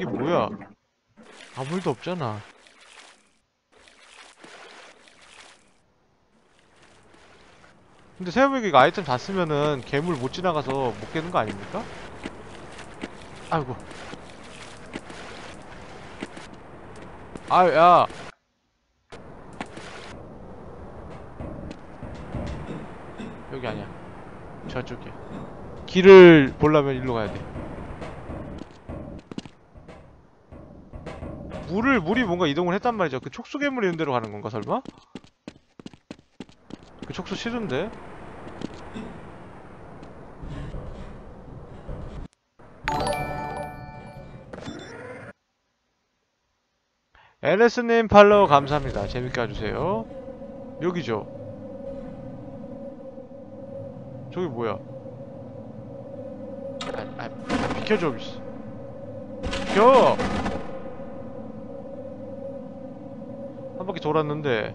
이게 뭐야? 아무 일도 없잖아. 근데 생각해보니까 이거 아이템 다 쓰면은 괴물 못 지나가서 못 깨는 거 아닙니까? 아이고. 아, 야. 여기 아니야. 저쪽이야. 길을 보려면 일로 가야 돼. 물을, 물이 뭔가 이동을 했단 말이죠. 그 촉수 괴물 있는 데로 가는 건가, 설마? 그 촉수 싫은데? LS님 팔로우 감사합니다. 재밌게 와주세요. 여기죠. 저기 뭐야? 아, 아, 아 비켜줘, 씨. 비켜! 바퀴 돌았는데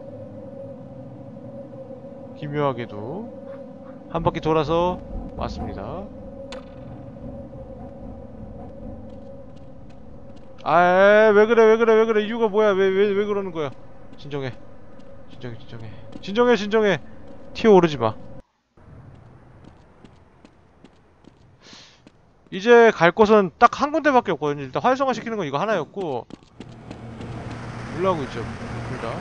기묘하게도 한 바퀴 돌아서 왔습니다. 아, 왜 그래, 왜 그래, 왜 그래? 이유가 뭐야? 왜, 왜, 왜 그러는 거야? 진정해. 진정해, 진정해. 진정해, 진정해. 튀어 오르지 마. 이제 갈 곳은 딱 한 군데밖에 없거든요. 일단 활성화 시키는 건 이거 하나였고 올라오고 있죠. 둘 다.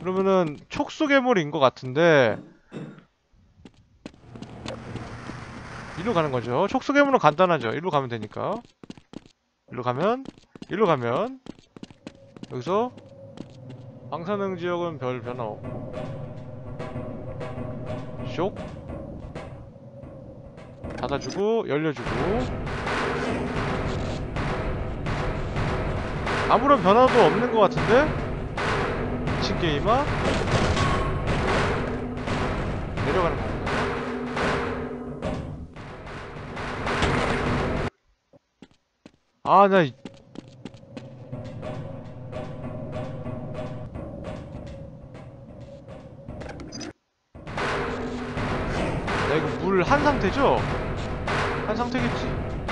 그러면은 촉수괴물인 것 같은데 일로 가는 거죠. 촉수괴물은 간단하죠. 일로 가면 되니까. 일로 가면 일로 가면 여기서 방사능 지역은 별 변화 없고 쇽 닫아주고 열려주고 아무런 변화도 없는 것 같은데? 미친 게임아? 내려가는 건가? 아, 나, 이- 나 이거 물 한 상태죠? 한 상태겠지.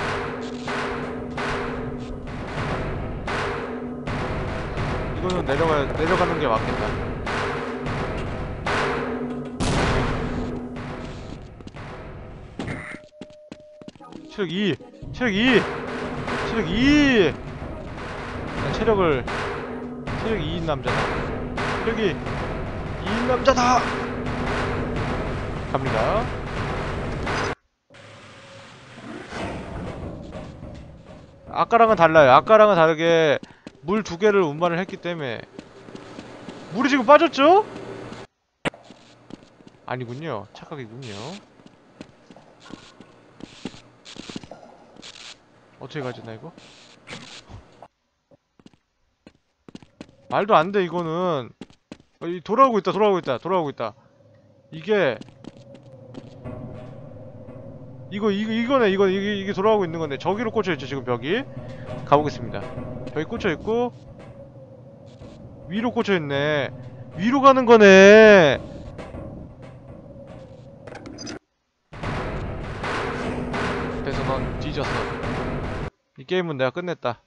이거는 내려가, 내려가는 게 맞겠다. 체력 2! 체력 2! 체력 2! 나 체력을 체력 2인 남자다 체력이 2인 남자다! 갑니다 아까랑은 달라요 아까랑은 다르게 물 두 개를 운반을 했기 때문에. 물이 지금 빠졌죠? 아니군요. 착각이군요. 어떻게 가지 나 이거? 말도 안 돼 이거는. 어, 이 돌아오고 있다 돌아오고 있다 돌아오고 있다. 이게 이거 이거 이거네 이거 이게 이게 돌아오고 있는 건데. 저기로 꽂혀 있죠 지금 벽이? 가보겠습니다 벽이 꽂혀 있고. 위로 꽂혀 있네. 위로 가는 거네. 그래서 넌 뒤졌어 이 게임은 내가 끝냈다.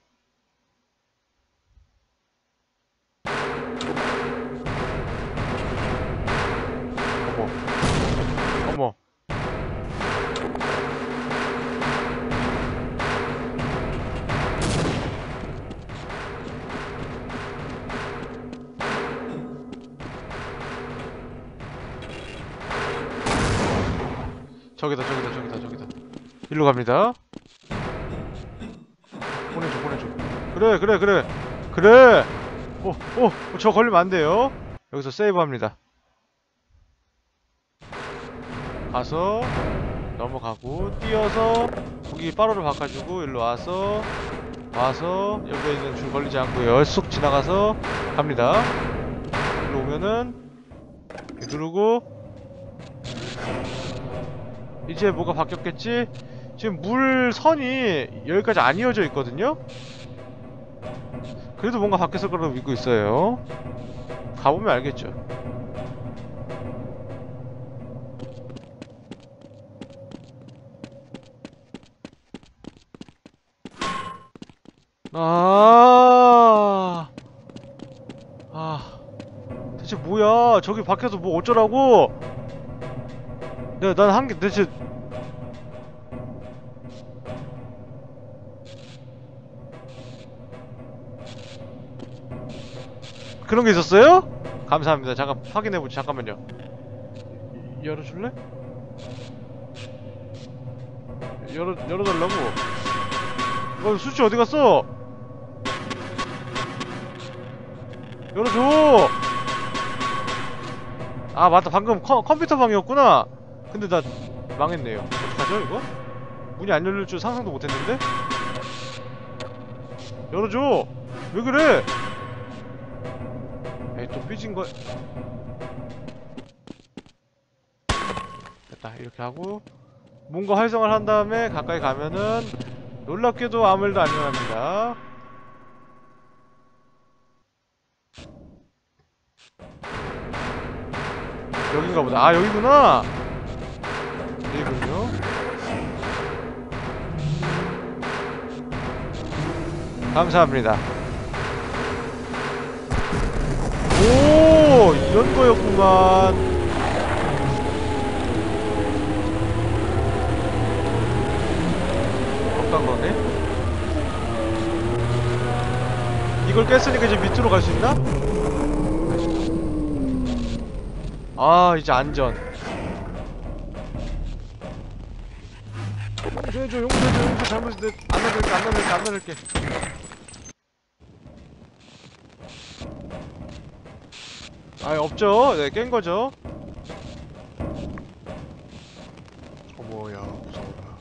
저기다, 저기다, 저기다, 저기다. 일로 갑니다. 보내줘 보내줘. 그래 그래 그래. 그래. 오오저 걸리면 안 돼요. 여기서 세이브 합니다. 가서 넘어가고 뛰어서 거기 빠로를 바꿔주고 일로 와서 와서 여기에 있는 줄 걸리지 않고 쑥 지나가서 갑니다. 일로 오면은 누르고 이제 뭐가 바뀌었겠지? 지금 물 선이 여기까지 안 이어져 있거든요? 그래도 뭔가 바뀌었을 거라고 믿고 있어요. 가보면 알겠죠. 아, 아, 대체 뭐야? 저기 밖에서 뭐 어쩌라고? 야, 난 한개 대체 그런 게 있었어요? 감사합니다. 잠깐 확인해보지. 잠깐만요. 열어줄래? 열어 열어달라고. 어 수치 어디 갔어? 열어줘. 아 맞다. 방금 컴, 컴퓨터 방이었구나. 근데 나 망했네요. 어떡하죠 이거? 문이 안 열릴 줄 상상도 못했는데? 열어줘. 왜 그래? 에이 또 삐진 거 됐다 이렇게 하고 뭔가 활성화를 한 다음에 가까이 가면은 놀랍게도 아무 일도 안 일어납니다 여긴가 보다 아 여기구나 감사합니다 오 이런 거였구만 어떤 거네? 이걸 깼으니까 이제 밑으로 갈 수 있나? 아 이제 안전 용서해줘 용서해줘 용서 잘못했는데 안 나들게 안 나들게 안 나들게 아 없죠. 네 깬 거죠. 어머야 무서워라.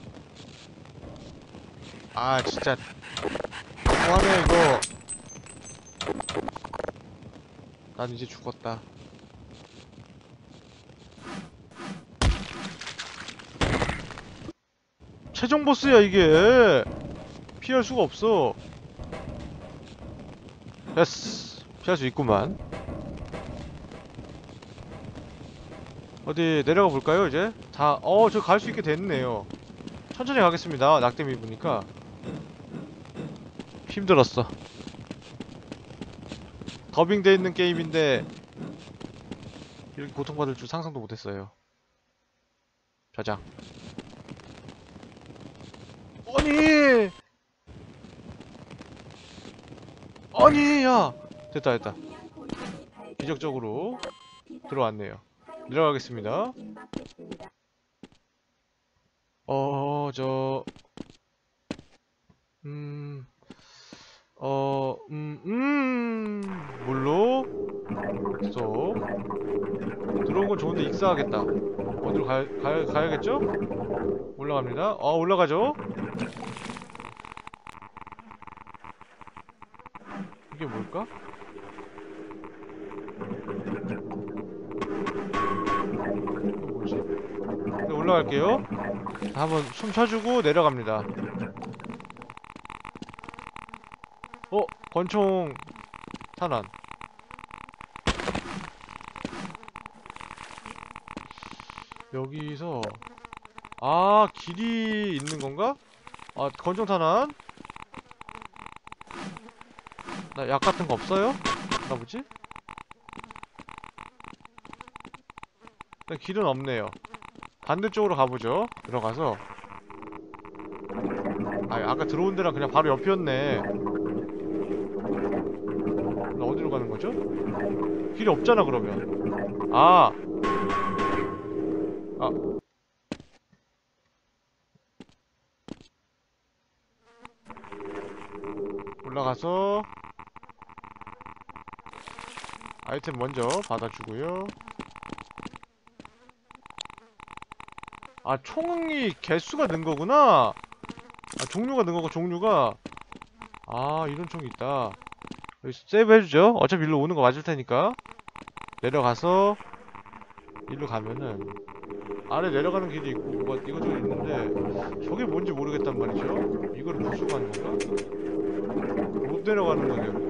아 진짜. 뭐하네 이거. 난 이제 죽었다. 최종 보스야 이게. 피할 수가 없어. 됐어. 피할 수 있구만 어디 내려가 볼까요 이제? 다 어 저 갈 수 있게 됐네요. 천천히 가겠습니다 낙뎀 입으니까. 힘들었어. 더빙돼 있는 게임인데 이렇게 고통받을 줄 상상도 못했어요. 저장. 아니! 아니 야! 됐다 됐다. 기적적으로 들어왔네요 내려가겠습니다 어, 저, 음, 어, 음, 음, 물로, 쏙. 들어온 건 좋은데 익사하겠다. 어디로 가, 가, 가야겠죠? 올라갑니다. 어, 올라가죠? 이게 뭘까? 올라갈게요. 자, 한번 숨 쉬어주고 내려갑니다. 어? 권총 탄환. 여기서 아 길이 있는 건가? 아 권총 탄환? 나 약 같은 거 없어요? 나 뭐지? 나 길은 없네요. 반대쪽으로 가보죠. 들어가서 아 아까 들어온 데랑 그냥 바로 옆이었네. 나 어디로 가는 거죠? 길이 없잖아 그러면. 아. 아. 올라가서 아이템 먼저 받아주고요. 아 총이 개수가 는 거구나? 아 종류가 는 거고 종류가? 아 이런 총이 있다. 여기 세이브 해주죠. 어차피 일로 오는 거 맞을 테니까. 내려가서 일로 가면은 아래 내려가는 길이 있고 뭐가 이것저것 있는데 저게 뭔지 모르겠단 말이죠. 이거를 부수고 가는 건가? 못 내려가는 거냐고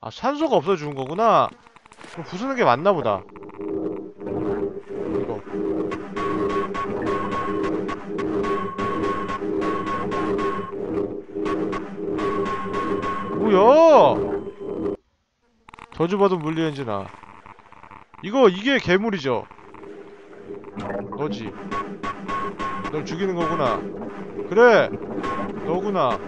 아 산소가 없어 죽은 거구나. 그럼 부수는 게 맞나 보다 뭐야? 저주받은 물리 엔진아. 이거 이게 괴물이죠. 너지. 널 죽이는 거구나. 그래. 너구나.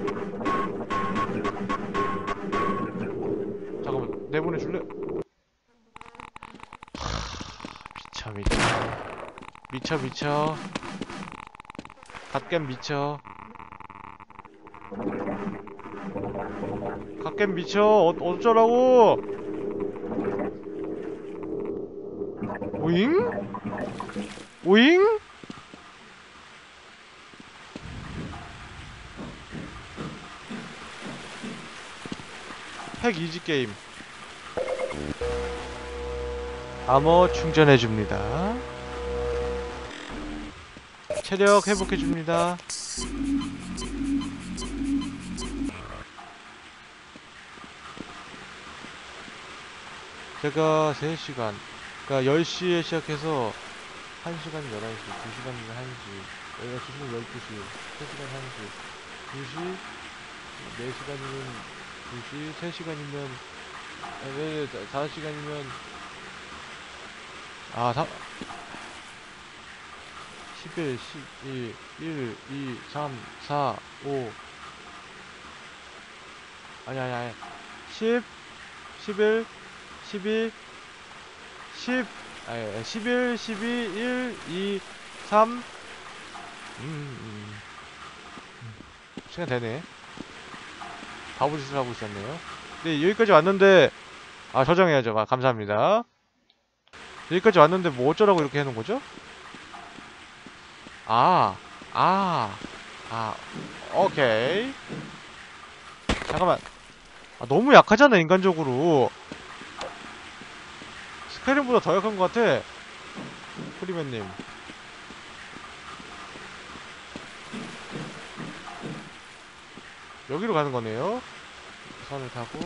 잠깐만 내보내 줄래? 미쳐 미쳐. 미쳐 미쳐. 갓겜 미쳐. 갓겜 미쳐. 어, 어쩌라고? 오잉? 오잉? 핵 이지 게임. 암호 충전해줍니다. 체력 회복해줍니다. 제가 3시간, 그니까 10시에 시작해서 1시간이면 11시, 2시간이면 1시, 12시면 12시, 3시간 1시, 2시, 4시간이면 2시, 3시간이면, 네, 5시간이면, 아, 3, 11, 12, 1, 2, 3, 4, 5, 아니, 아니, 아니, 10, 11, 12, 10, 아니, 11, 12, 1, 2, 3, 음, 음, 음. 시간 되네. 바보 짓을 하고 있었네요. 네, 여기까지 왔는데, 아, 저장해야죠. 아, 감사합니다. 여기까지 왔는데, 뭐 어쩌라고 이렇게 해놓은 거죠? 아, 아, 아, 오케이. 잠깐만. 아, 너무 약하잖아, 인간적으로. 스카이림보다 더 약한 것 같아. 프리맨님. 여기로 가는 거네요. 선을 타고.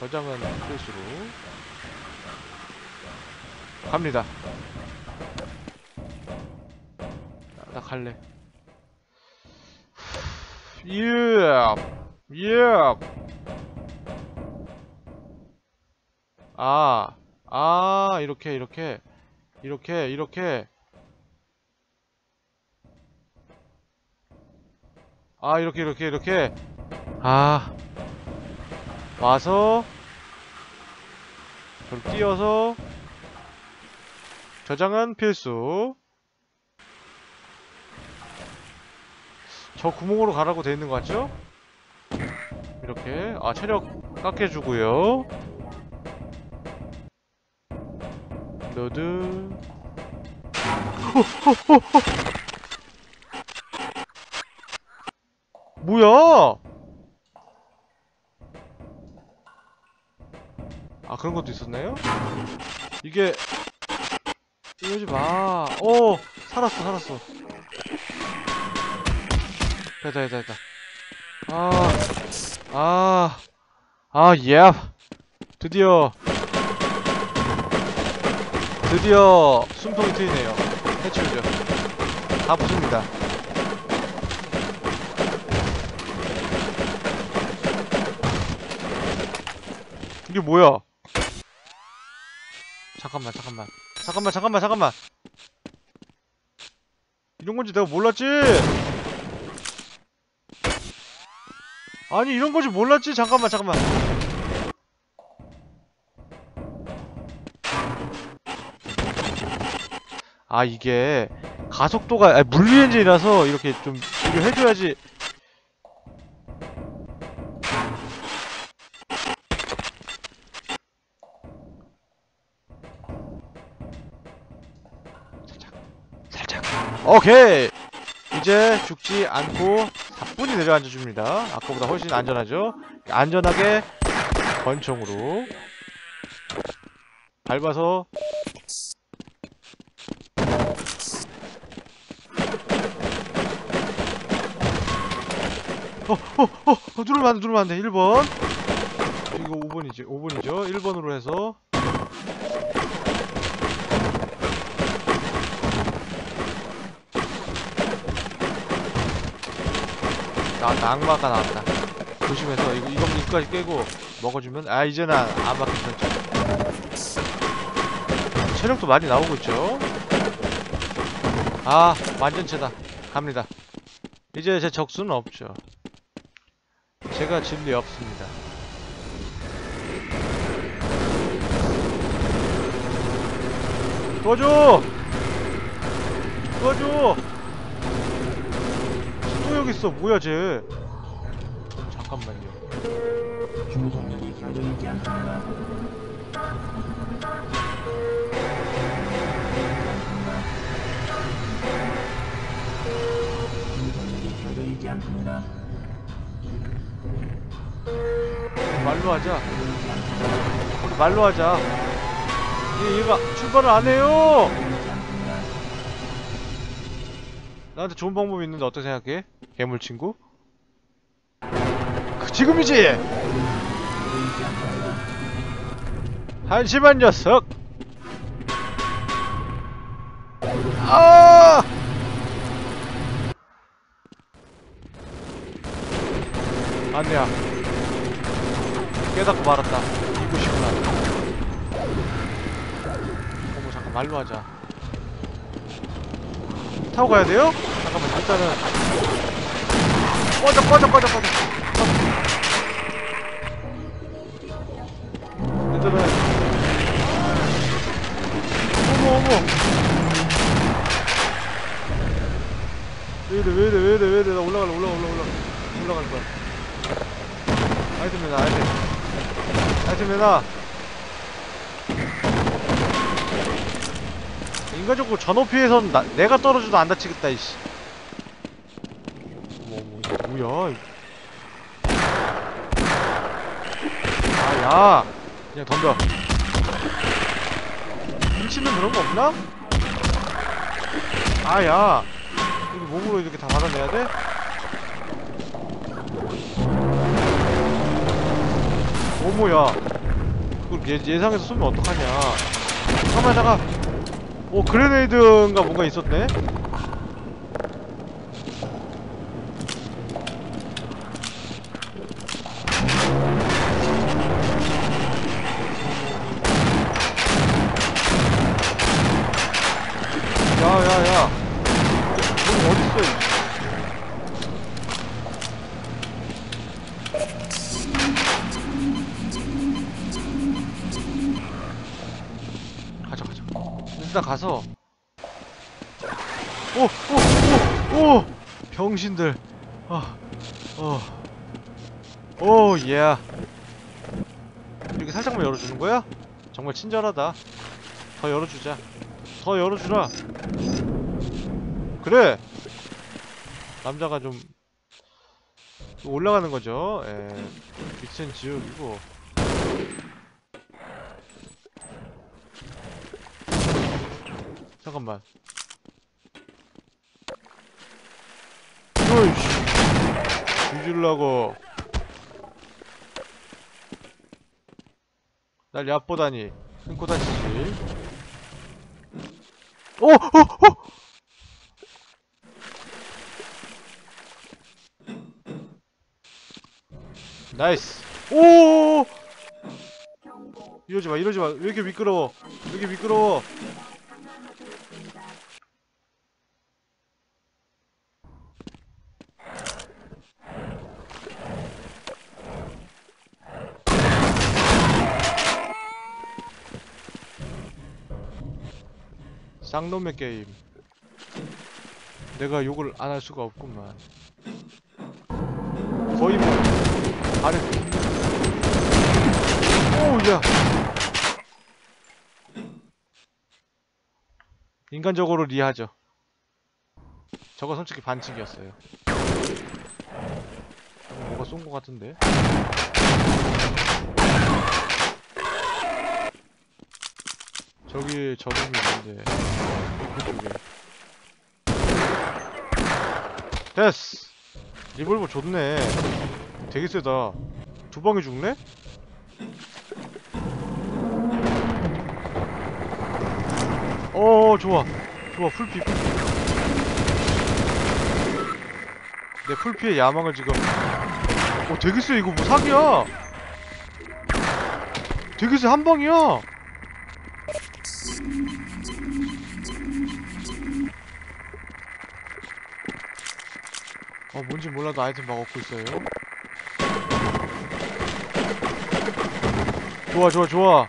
저장은 필수로. 갑니다. 나, 나 갈래. 예. 예. 아, 아, 이렇게, 이렇게, 이렇게, 이렇게. 아, 이렇게, 이렇게, 이렇게. 아, 와서, 저를 뛰어서, 저장은 필수. 저 구멍으로 가라고 돼 있는 것 같죠? 이렇게, 아, 체력 깎여주고요. 로드 뭐야 아 그런 것도 있었나요? 이게 이러지 마. 오 살았어 살았어. 됐다 됐다 됐다. 아 아, 아, 예. 드디어 드디어 숨통이 트이네요. 해치우죠. 다 부숩니다. 이게 뭐야? 잠깐만, 잠깐만. 잠깐만, 잠깐만, 잠깐만. 이런 건지 내가 몰랐지? 아니, 이런 건지 몰랐지? 잠깐만, 잠깐만. 아 이게 가속도가 아니, 물리 엔진이라서 이렇게 좀 이거 해줘야지. 살짝 살짝. 오케이. 이제 죽지 않고 가뿐히 내려앉아 줍니다. 아까보다 훨씬 안전하죠? 안전하게 권총으로 밟아서 어, 어, 어, 어, 누르면 안 돼, 누르면 안 돼. 1번. 이거 5번이지, 5번이죠. 1번으로 해서. 나왔다 악마가 나왔다 조심해서 이거 이거 이거까지 깨고 먹어주면 아 이제는 안, 안 막혔죠 체력도 많이 나오고 있죠 아 완전체다 갑니다 이제 제 적수는 없죠 제가 진리 없습니다. 도와줘! 도와줘! 또 여기 있어. 뭐야 쟤? 잠깐만요 말로 하자 우리 말로 하자 얘 얘가 출발을 안 해요 나한테 좋은 방법이 있는데 어떻게 생각해? 괴물 친구? 그 지금이지! 한심한 녀석! 아! 안돼야 깨닫고 말았다. 이곳이구나. 어머 잠깐 말로 하자. 타고 가야 돼요? 잠깐만 일단은. 꺼져 꺼져 꺼져 꺼져. 얘들은. 어머 어머. 왜이래 왜이래 왜이래 왜이래. 나 올라갈래 올라가 올라가 올라가 올라갈 거야. 아이템 내놔 아이템 내놔 인간적으로 저 높이에선 나, 내가 떨어져도 안 다치겠다 이씨. 뭐, 뭐 이거 뭐야 아 야. 그냥 덤벼. 훔치는 그런 거 없나? 아 야. 이거 몸으로 이렇게 다 받아내야 돼? 어머야? 그걸 예, 예상해서 쏘면 어떡하냐? 잠깐만 잠깐. 오 그레네이드인가 뭔가 있었네 일단 가서. 오 오 오 오! 병신들. 아 어 오 예. 이렇게 살짝만 열어주는 거야? 정말 친절하다. 더 열어주자. 더 열어주라. 그래. 남자가 좀 올라가는 거죠. 예. 밑은 지옥이고 잠깐만. 어이씨. 뒤질라고. 날 얕보다니. 끊고 다치지. 오! 오! 오! 나이스. 오! 이러지 마, 이러지 마. 왜 이렇게 미끄러워? 왜 이렇게 미끄러워? 쌍놈의 게임. 내가 욕을 안 할 수가 없구만. 거의 뭐 아래. 오우야. 인간적으로 리하죠. 저거 솔직히 반칙이었어요. 뭐가 쏜거 같은데 저기 저름이 있는데. 그쪽에. 됐어. 리볼버 좋네. 되게 세다. 두 방에 죽네? 어 좋아. 좋아 풀피 풀피. 내 풀피의 야망을 지금. 어 되겠어 이거 뭐 사기야? 되겠어 한 방이야 뭔지 몰라도 아이템 막 얻고 있어요. 좋아 좋아 좋아